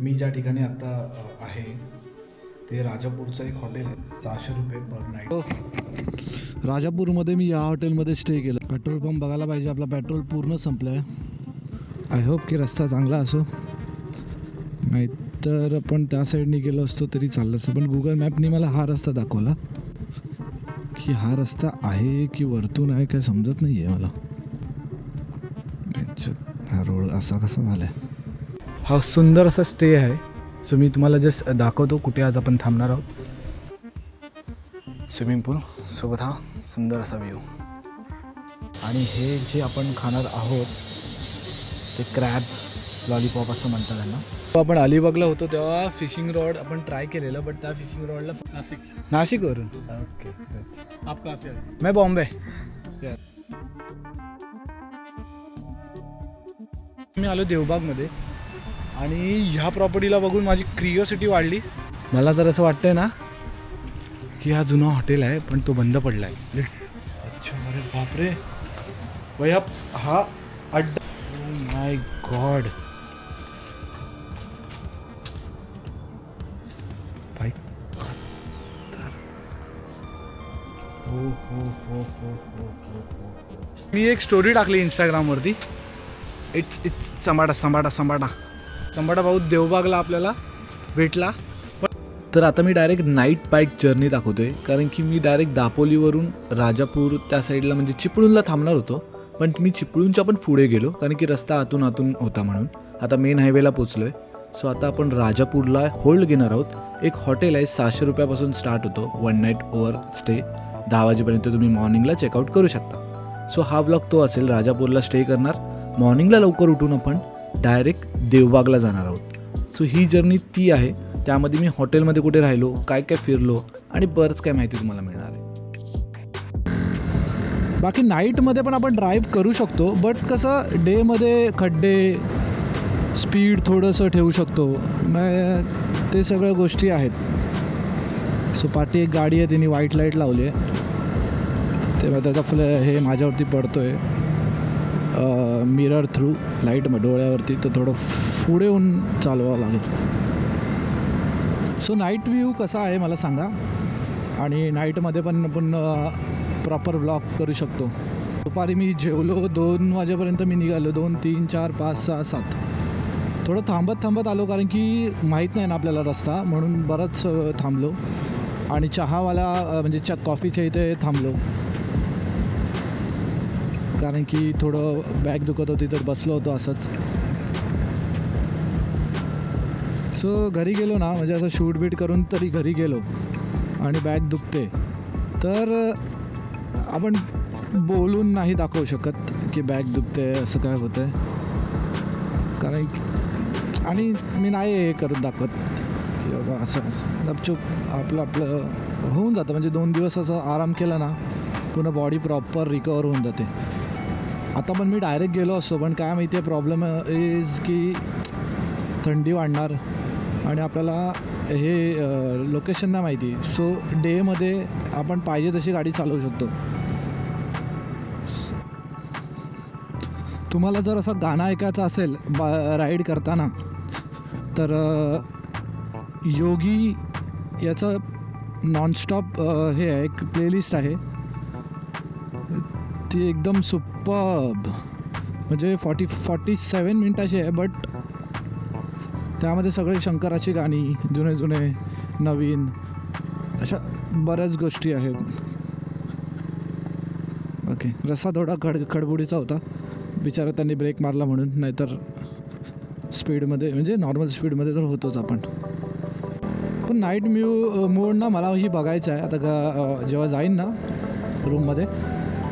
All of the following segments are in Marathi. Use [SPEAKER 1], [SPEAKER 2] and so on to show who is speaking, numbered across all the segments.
[SPEAKER 1] मी ज्या ठिकाणी आता आहे ते राजापूरचं एक हॉटेल आहे सहाशे रुपये पर नाईट
[SPEAKER 2] राजापूरमध्ये मी या हॉटेलमध्ये स्टे केलं. पेट्रोल पंप बघायला पाहिजे आपला पेट्रोल पूर्ण संपलं आहे आय होप की रस्ता चांगला असो. नाहीतर आपण त्या साईडने गेलो असतो तरी चाललं असतं. पण गुगल मॅपनी मला हा रस्ता दाखवला. की हा रस्ता आहे की वरतून आहे काय समजत नाही आहे मला हा रोड असा कसा झाला आहे हा सुंदर असा स्टे आहे. सो मी तुम्हाला जस्ट दाखवतो कुठे आज आपण थांबणार आहोत. स्विमिंग पूल सोबत हा सुंदर असा व्ह्यू आणि हे जे आपण खाणार आहोत ते क्रॅब लॉलीपॉप असं म्हणतात त्यांना. आपण अलिबागला होतो तेव्हा फिशिंग रॉड आपण ट्राय केलेलं बट त्या फिशिंग रॉडला
[SPEAKER 3] नासिक
[SPEAKER 2] नाशिकवरून. ओके
[SPEAKER 3] आप कहाँ से आए
[SPEAKER 2] मैं बॉम्बे. मी आलो देवबागमध्ये. आणि ह्या प्रॉपर्टीला बघून माझी क्रिओसिटी वाढली. मला तर असं वाटतंय ना की हा जुना हॉटेल आहे पण तो बंद पडला आहे अच्छा अरे बापरे. भैया हा अड्डा oh माय गॉड भाई हो हो हो हो हो मी एक स्टोरी टाकली इंस्टाग्रामवरती इट्स इट्स संबाडा संबाडा संबाडा संबाडा भाऊ देवबागला आपल्याला भेटला. तर आता मी डायरेक्ट नाईट बाईक जर्नी दाखवतो आहे कारण की मी डायरेक्ट दापोलीवरून राजापूर त्या साईडला म्हणजे चिपळूणला थांबणार होतो. पण मी चिपळूणच्या पण पुढे गेलो. कारण की रस्ता आतून आतून होता म्हणून. आता मेन हायवेला पोचलो आहे सो आता आपण राजापूरला होल्ड घेणार आहोत. एक हॉटेल आहे. सहाशे रुपयापासून स्टार्ट होतो. वन नाईट ओवर स्टे दहा वाजेपर्यंत तुम्ही मॉर्निंगला चेकआउट करू शकता. सो हा ब्लॉग तो असेल. राजापूरला स्टे करणार. मॉर्निंगला लवकर उठून आपण डायरेक्ट देवबागला जाणार आहोत. सो ही जर्नी ती आहे. त्यामध्ये मी हॉटेलमध्ये कुठे राहिलो काय काय फिरलो आणि बरंच काय माहिती तुम्हाला मिळणार आहे. बाकी नाईटमध्ये पण आपण ड्राईव्ह करू शकतो बट कसं डेमध्ये खड्डे स्पीड थोडंसं ठेवू शकतो. मग ते सगळ्या गोष्टी आहेत. सो पाठी एक गाडी आहे तिने व्हाईट लाइट लावली आहे. तेव्हा त्याचा फ्ल हे माझ्यावरती पडतो आहे मिरर थ्रू लाइट डोळ्यावरती तर थोडं पुढे होऊन चालवावं लागेल. सो नाईट व्ह्यू कसा आहे मला सांगा. आणि नाईटमध्ये पण आपण प्रॉपर ब्लॉक करू शकतो. दुपारी मी जेवलो दोन वाजेपर्यंत मी निघालो. दोन तीन चार पाच सहा सात. थोडं थांबत थांबत आलो कारण की माहीत नाही ना आपल्याला रस्ता. म्हणून बरंच थांबलो. आणि चहावाला म्हणजे चा कॉफीच्या इथे थांबलो. कारण की थोडं बॅग दुखत होती तर बसलो होतो असंच. सो घरी गेलो ना म्हणजे असं शूट बीट करून तरी घरी गेलो आणि बॅग दुखते. तर आपण बोलून नाही दाखवू शकत की बॅग दुखते असं काय होतं आहे कारण की आणि मी नाही हे करून दाखवत की बाबा असं असं. गपचूप आपलं आपलं होऊन जातं. म्हणजे दोन दिवस असं आराम केला ना पुन्हा बॉडी प्रॉपर रिकवर होऊन जाते. आता पण मी डायरेक्ट गेलो असतो पण काय माहिती आहे प्रॉब्लेम इज की थंडी वाढणार आणि आपल्याला हे लोकेशन नाही माहिती. सो डेमध्ये आपण पाहिजे तशी गाडी चालवू शकतो. तुम्हाला जर असं गाणं ऐकायचं असेल बा राईड करताना तर योगी याचं नॉनस्टॉप हे आहे एक प्लेलिस्ट आहे. ती एकदम सुप सुपब म्हणजे फॉर्टी फॉर्टी सेवन मिनटाची आहे बट त्यामध्ये सगळे शंकराची गाणी जुने जुने नवीन अशा बऱ्याच गोष्टी आहेत. ओके रस्ता थोडा खड खडबुडीचा होता. बिचारा त्यांनी ब्रेक मारला म्हणून नाहीतर स्पीडमध्ये म्हणजे नॉर्मल स्पीडमध्ये तर होतोच आपण. पण नाईट म्यू मूड ना मला ही बघायचं आहे. आता का जेव्हा जाईन ना रूममध्ये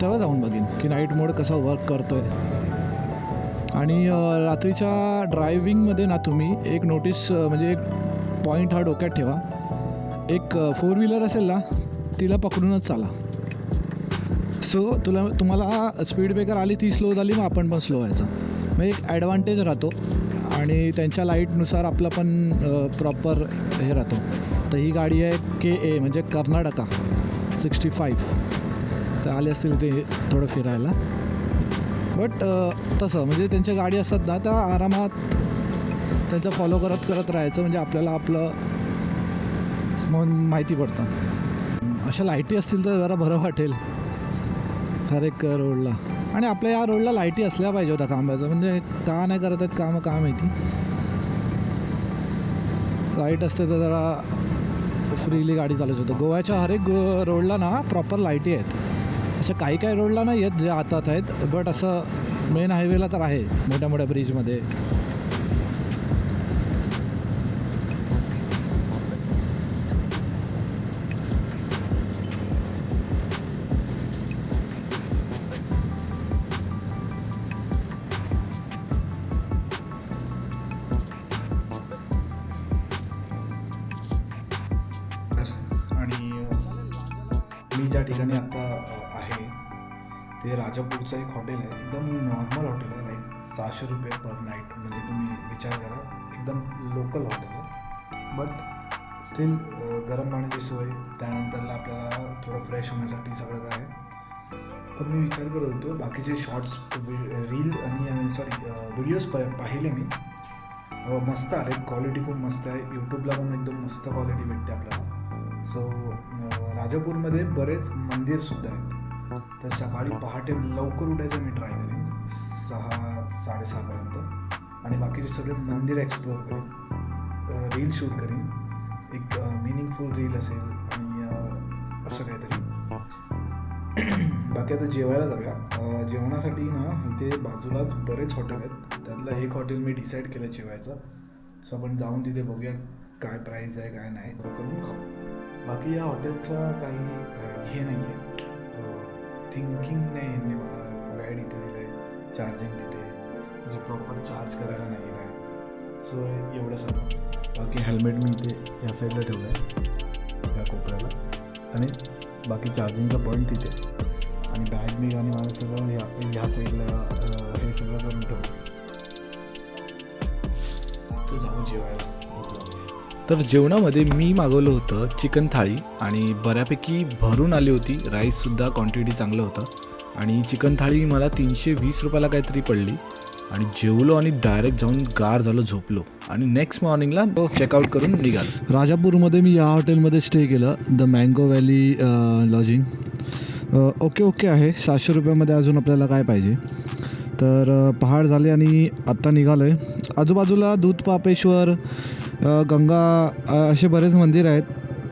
[SPEAKER 2] तेव्हा जाऊन बघीन की नाईट मोड कसा वर्क करतो आहे आणि रात्रीच्या ड्रायविंगमध्ये ना तुम्ही एक नोटीस म्हणजे एक पॉईंट हा डोक्यात ठेवा. एक फोर व्हीलर असेल ना तिला पकडूनच चाला. सो तुला तुम्हाला स्पीड ब्रेकर आली ती स्लो झाली मग आपण पण स्लो व्हायचं. म्हणजे एक ॲडव्हान्टेज राहतो आणि त्यांच्या लाईटनुसार आपलं पण प्रॉपर हे राहतो. तर ही गाडी आहे के ए म्हणजे कर्नाटका सिक्स्टी फाईव्ह तर आले असतील ते थोडं फिरायला. बट तसं म्हणजे त्यांच्या गाडी असतात ना त्या आरामात त्यांचं फॉलो करत करत राहायचं म्हणजे आपल्याला आपलं माहिती पडतं. अशा लाईटी असतील तर जरा बरं वाटेल. हर एक रोडला. आणि आपल्या या रोडला लाईटी असल्या पाहिजे होत्या कामाचं म्हणजे का नाही करत आहेत कामं का माहिती? लाइट असते तर जरा फ्रीली गाडी चालत होतं. गोव्याच्या हर एक रोडला ना प्रॉपर लाईटी आहेत. अशा काही काही रोडला नाही आहेत जे आतात आहेत बट असं मेन हायवेला तर आहे मोठ्या मोठ्या ब्रिजमध्ये
[SPEAKER 1] स्टील गरम पाण्याची सोय त्यानंतरला आपल्याला थोडं फ्रेश होण्यासाठी सगळं काय तर मी विचार करत होतो बाकीचे शॉर्ट्स रील आणि सॉरी व्हिडिओज प पाहिले मी. मस्त आले क्वालिटी खूप मस्त आहे. यूट्यूबला पण एकदम मस्त क्वालिटी भेटते आपल्याला. सो राजापूरमध्ये बरेच मंदिरसुद्धा आहेत. तर सकाळी पहाटे लवकर उठायचं मी ट्राय करेन सहा साडेसहापर्यंत आणि बाकीचे सगळे मंदिर एक्सप्लोअर करेन. रील शूट करीन. एक मिनिंगफुल रील असेल आणि असं काहीतरी. बाकी आता जेवायला जाऊया. जेवणासाठी ना इथे बाजूलाच बरेच हॉटेल आहेत. त्यातलं एक हॉटेल मी डिसाईड केलं जेवायचं. सो आपण जाऊन तिथे बघूया काय प्राईस आहे काय नाही. करून खाऊ. बाकी या हॉटेलचा काही हे नाही आहे थिंकिंग नाही यांनी बॅड इथे दिलं आहे चार्जिंग तिथे. म्हणजे प्रॉपर चार्ज करायला नाही सो एवढं सगळं. बाकी हेल्मेट मी इथे या साईडला ठेवलं आहे या कोपऱ्याला. आणि बाकी चार्जिंगचा पॉईंट तिथे. आणि बॅग बिग आणि माझं सगळं ह्या ह्या साईडला हे सगळं करून ठेवलं तर जाऊ जेवायला.
[SPEAKER 2] तर जेवणामध्ये मी मागवलं होतं चिकन थाळी आणि बऱ्यापैकी भरून आली होती. राईससुद्धा क्वांटिटी चांगलं होतं. आणि चिकन थाळी मला तीनशे वीस रुपयाला काहीतरी पडली. आणि जेवलो आणि डायरेक्ट जाऊन गार झालो झोपलो. आणि नेक्स्ट मॉर्निंगला चेकआउट करून निघालो. राजापूरमध्ये मी या हॉटेलमध्ये स्टे केलं the mango valley lodging okay okay आहे. सातशे रुपयामध्ये अजून आपल्याला काय पाहिजे? तर पहाड झाले आणि आत्ता निघालो आहे आजूबाजूला दूध पापेश्वर गंगा असे बरेच मंदिर आहेत.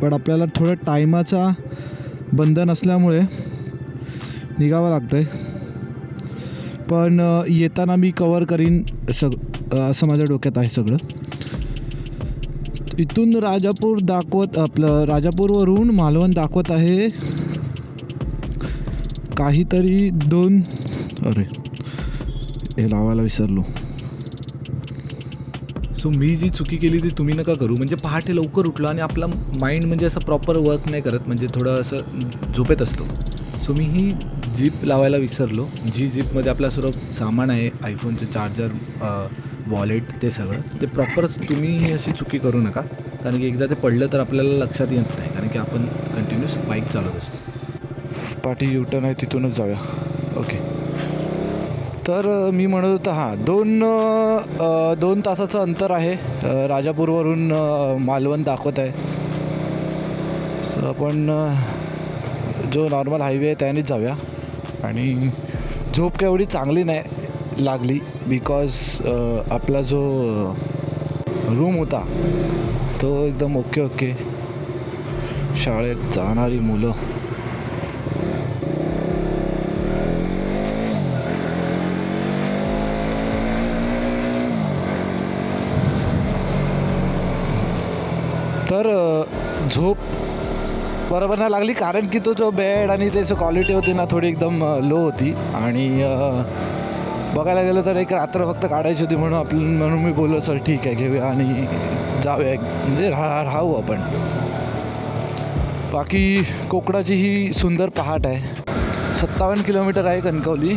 [SPEAKER 2] पण आपल्याला थोडं टायमाचा बंधन असल्यामुळे निघावं लागतं आहे पण येताना मी कवर करीन सग असं माझ्या डोक्यात आहे सगळं. इथून राजापूर दाखवत आपलं राजापूरवरून मालवण दाखवत आहे. काहीतरी दोन अरे हे लावायला विसरलो. सो मी जी चुकी केली ती तुम्ही नका करू. म्हणजे पहाटे लवकर उठलो आणि आपला माइंड म्हणजे असं प्रॉपर वर्क नाही करत. म्हणजे थोडं असं झोपेत असतो. सो मी ही जीप लावायला विसरलो. जी जीपमध्ये आपला सर्व सामान आहे आयफोनचं चार्जर वॉलेट ते सगळं. ते प्रॉपरच तुम्ही ही अशी चुकी करू नका. कारण की एकदा ते पडलं तर आपल्याला लक्षात येत नाही. कारण की आपण कंटिन्यूस बाईक चालवत असतो. पाठी युटर्न आहे तिथूनच जाऊया. ओके तर मी म्हणत होतो हां दोन दोन तासाचं अंतर आहे. राजापूरवरून मालवण दाखवत आहे. सो आपण जो नॉर्मल हायवे आहे त्यानेच जाऊया. आणि झोप काय एवढी चांगली नाही लागली बिकॉज आपला जो रूम होता तो एकदम ओके ओके शाळेत जाणारी मुलं. तर झोप बरोबर नाही लागली. कारण की तो जो बेड आणि त्याची क्वालिटी होती ना थोडी एकदम लो होती. आणि बघायला गेलं तर एक रात्र फक्त काढायची होती म्हणून आपण म्हणून मी बोललो सर ठीक आहे घेऊया आणि जाऊया. म्हणजे राहा राहू आपण. बाकी कोकणाची ही सुंदर पहाट आहे. सत्तावन्न किलोमीटर आहे कणकवली.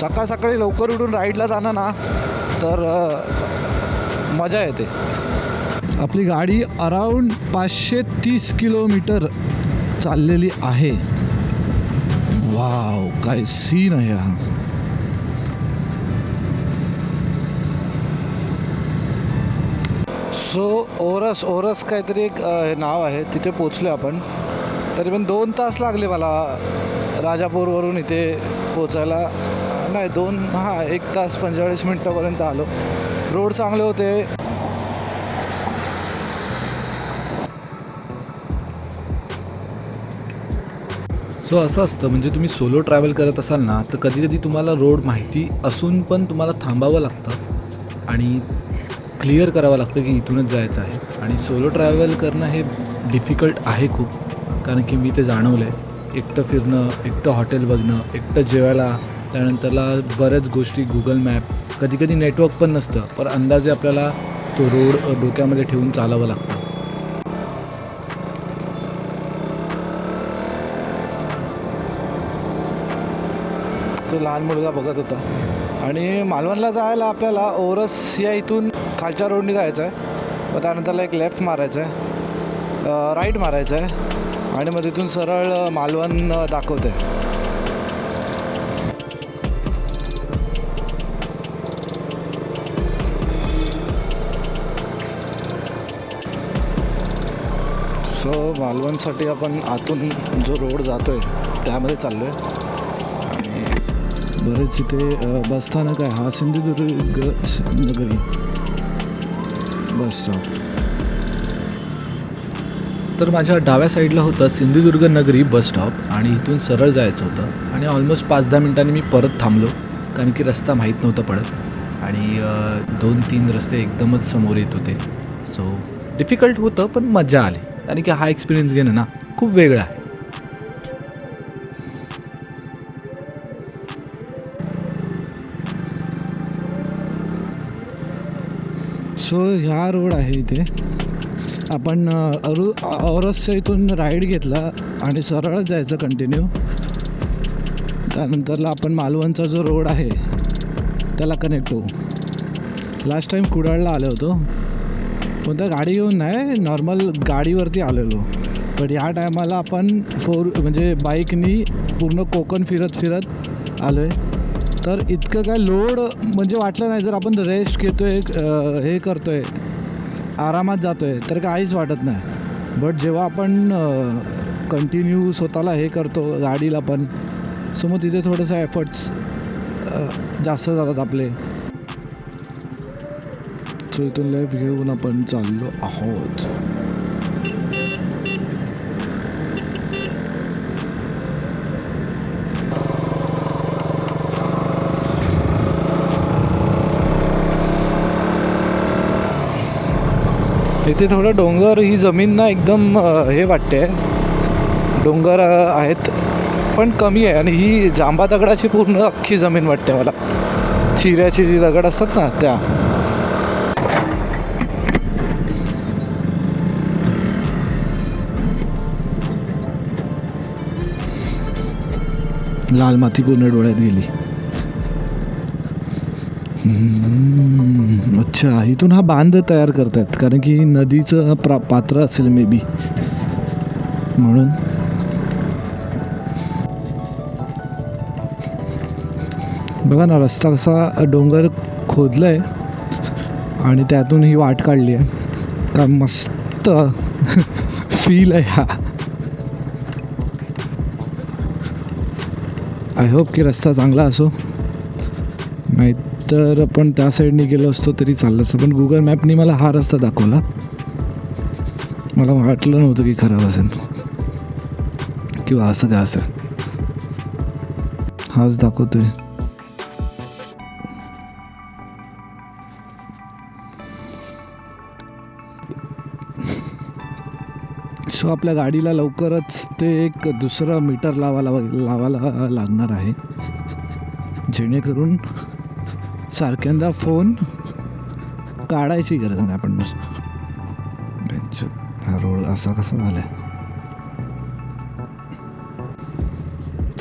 [SPEAKER 2] सकाळ सकाळी लवकर उठून राईडला जाणं ना तर मजा येते. आपली गाडी अराऊंड पाचशे तीस किलोमीटर चाललेली आहे. वाव काय सीन आहे हा. सो ओरस ओरस काहीतरी एक हे नाव आहे तिथे पोचलो आपण. तरी पण दोन तास लागले मला राजापूरवरून इथे पोचायला. नाही दोन हां एक तास पंचेचाळीस मिनटापर्यंत आलो. रोड चांगले होते. सो असं असतं म्हणजे तुम्ही सोलो ट्रॅव्हल करत असाल ना तर कधी कधी तुम्हाला रोड माहिती असून पण तुम्हाला थांबावं लागतं. आणि क्लिअर करावं लागतं की इथूनच जायचं आहे. आणि सोलो ट्रॅव्हल करणं हे डिफिकल्ट आहे खूप. कारण की मी ते जाणवलं आहे एकटं फिरणं एकटं हॉटेल बघणं एकटं जेवायला त्यानंतरला बऱ्याच गोष्टी गुगल मॅप कधी कधी नेटवर्क पण नसतं पण अंदाजे आपल्याला तो रोड डोक्यामध्ये ठेवून चालावं लागतं. तो लहान मुलगा बघत होता. आणि मालवणला जायला आपल्याला ओरस या इथून खालच्या रोडने जायचं आहे. मग त्यानंतरला एक लेफ्ट मारायचं आहे. राईट मारायचं आहे. आणि मग तिथून सरळ मालवण दाखवतं आहे सो मालवणसाठी आपण आतून जो रोड जातो आहे त्यामध्ये चाललो आहे बरेच इथे बसस्थानक आहे. हा सिंधुदुर्ग नगरी. बस स्टॉप तर माझ्या डाव्या साईडला होतं सिंधुदुर्ग नगरी बस स्टॉप आणि इथून सरळ जायचं होतं. आणि ऑलमोस्ट पाच दहा मिनटांनी मी परत थांबलो कारण की रस्ता माहीत नव्हता पडत. आणि दोन तीन रस्ते एकदमच समोर येत होते. सो डिफिकल्ट होतं पण मजा आली. कारण की हा एक्सपिरियन्स घेणं ना खूप वेगळा आहे. सो ह्या रोड आहे इथे. आपण अरु औरसच्या इथून राईड घेतला आणि सरळच जायचं कंटिन्यू त्यानंतरला आपण मालवणचा जो रोड आहे त्याला कनेक्ट होऊ. लास्ट टाईम कुडाळला आलो होतो. कोणत्या गाडी घेऊन नाही नॉर्मल गाडीवरती आलेलो. पण ह्या टायमाला आपण फोर म्हणजे बाईकनी पूर्ण कोकण फिरत फिरत आलो आहे तर इतकं काय लोड म्हणजे वाटलं नाही जर आपण रेस्ट घेतो आहे हे करतो आहे आरामात जातो आहे तर काहीच वाटत नाही. बट जेव्हा आपण कंटिन्यू स्वतःला हे करतो गाडीला पण सो मग तिथे थोडंसं एफर्ट्स जास्त जातात आपले. सो इथून लेफ्ट घेऊन आपण चाललो आहोत. इथे थोडं डोंगर ही जमीन ना एकदम हे वाटते डोंगर आहेत पण कमी आहे आणि ही जांबा दगडाची पूर्ण अख्खी जमीन वाटते मला. चिऱ्याची जी दगड असतात ना त्या. लाल माती पूर्ण डोळ्यात गेली. अच्छा इथून हा बांध तयार करतायत कारण की नदीचं प्रा पात्र असेल मे बी म्हणून. बघा ना रस्ता कसा डोंगर खोदलाय आणि त्यातून ही वाट काढली आहे. का मस्त फील आहे हा. आय होप की रस्ता चांगला असो. नाहीतर आपण त्या साईडने गेलो असतो तरी चाललं असतं. पण गुगल मॅपने मला हा रस्ता दाखवला. मला वाटलं नव्हतं की खराब असेल. किंवा असं काय असेल. हाच दाखवतोय. सो आपल्या गाडीला लवकरच ते एक दुसरं मीटर लावायला लावायला लागणार आहे. जेणेकरून सारख्यांदा फोन काढायची गरज नाही आपण. हा रोड असा कसा झाला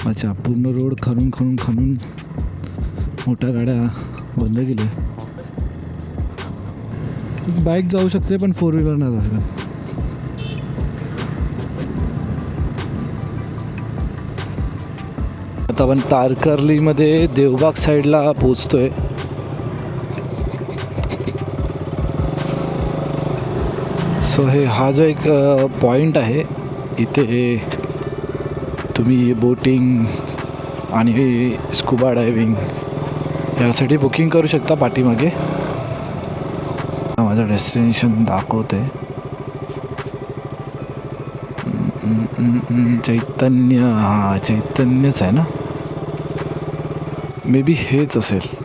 [SPEAKER 2] अच्छा पूर्ण रोड खणून खणून खणून मोठ्या गाड्या बंद केल्या. बाईक जाऊ शकते पण फोर व्हीलर नाही जाऊ शकत. आता आपण तारकर्लीमध्ये देवबाग साईडला पोचतोय सो हे हा जो एक पॉईंट आहे इथे तुम्ही बोटिंग आणि स्कुबा डायविंग यासाठी बुकिंग करू शकता पाठीमागे. हा माझं डेस्टिनेशन दाखवते चैतन्य हा चैतन्यच आहे ना? मे बी हेच असेल.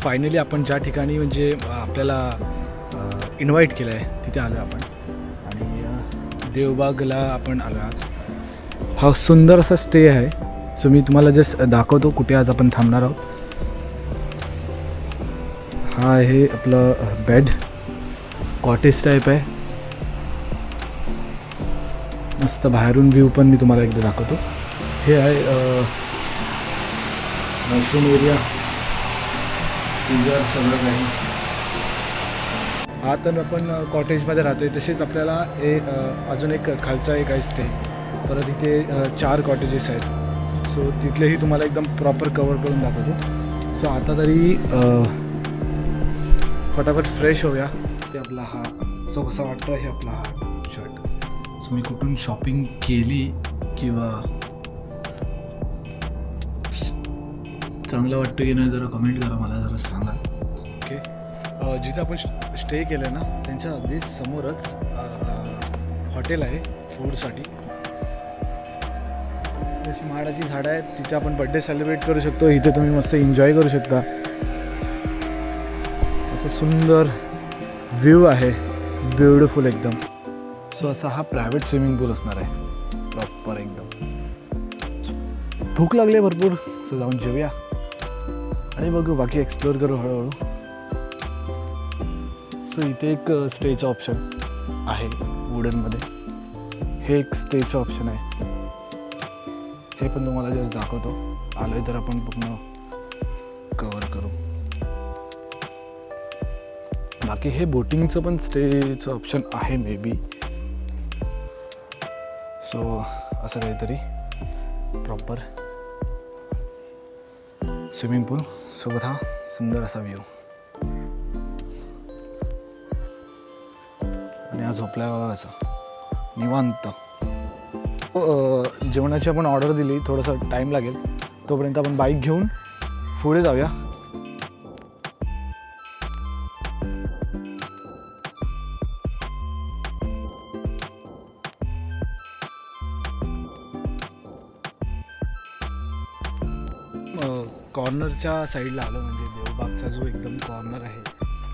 [SPEAKER 2] फायनली आपण ज्या ठिकाणी म्हणजे आपल्याला इन्व्हाइट केलं आहे तिथे आलो आपण. आणि देवबागला आपण आलो आज. हा सुंदर असा स्टे आहे. सो मी तुम्हाला जस्ट दाखवतो कुठे आज आपण थांबणार आहोत. हा आहे आपलं बेड कॉटेज टाईप आहे. मस्त बाहेरून व्ह्यू पण मी तुम्हाला एकदा दाखवतो. हे आहे मशरूम एरिया फ्रीजर सगळं काही. आता आपण कॉटेजमध्ये राहतोय. तसेच आपल्याला हे अजून एक खालचा एक आहे स्टे परत इथे चार कॉटेजेस आहेत. सो तिथलेही तुम्हाला एकदम प्रॉपर कवर करून दाखवतो. सो आता तरी फटाफट फ्रेश होऊया. हे आपला हा सो कसा वाटतो हे आपला हा शर्ट सो मी कुठून शॉपिंग केली किंवा चांगलं वाटतं की नाही जरा कमेंट करा मला जरा सांगा. ओके जिथे आपण स्टे केलं आहे ना त्यांच्या अगदी समोरच हॉटेल आहे फूडसाठी जशी माडाची झाडं आहेत तिथे आपण बड्डे सेलिब्रेट करू शकतो. इथे तुम्ही मस्त एन्जॉय करू शकता. असं सुंदर व्ह्यू आहे. ब्युटिफुल एकदम. सो असा हा प्रायव्हेट स्विमिंग पूल असणार आहे. प्रॉपर एकदम. भूक लागली आहे भरपूर. सो जाऊन जेऊया. आणि बघू बाकी एक्सप्लोअर करू हळूहळू. सो इथे एक स्टेचं ऑप्शन आहे वुडनमध्ये हे एक स्टेचं ऑप्शन आहे. हे पण तुम्हाला जस्ट दाखवतो. आलो आहे तर आपण पूर्ण कवर करू. बाकी हे बोटिंगचं पण स्टेचं ऑप्शन आहे मे बी सो असं काहीतरी प्रॉपर स्विमिंग पूल सोबत हा सुंदर असा व्ह्यू आणि आज झोपला बघा असं निवांत. जेवणाची आपण ऑर्डर दिली थोडंसं टाईम लागेल. तोपर्यंत आपण बाईक घेऊन पुढे जाऊया. कॉर्नरच्या साईडला आलो म्हणजे देवबागचा जो एकदम कॉर्नर आहे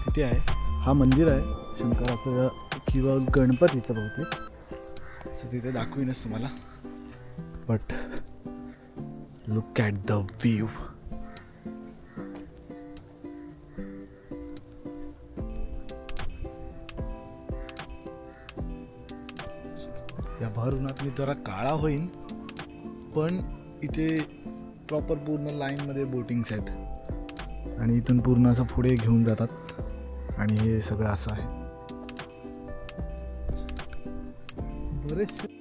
[SPEAKER 2] तिथे आहे. हा मंदिर आहे शंकराचं किंवा गणपतीचं बहुतेक. सो तिथे दाखवीनच तुम्हाला. But look at the view या भर उन्हात मी जरा काळा होईन पण इथे प्रॉपर पूर्ण लाईनमध्ये बोटिंग्स आहेत. आणि इथून पूर्ण असं पुढे घेऊन जातात. आणि हे सगळं असं आहे. बरेचसे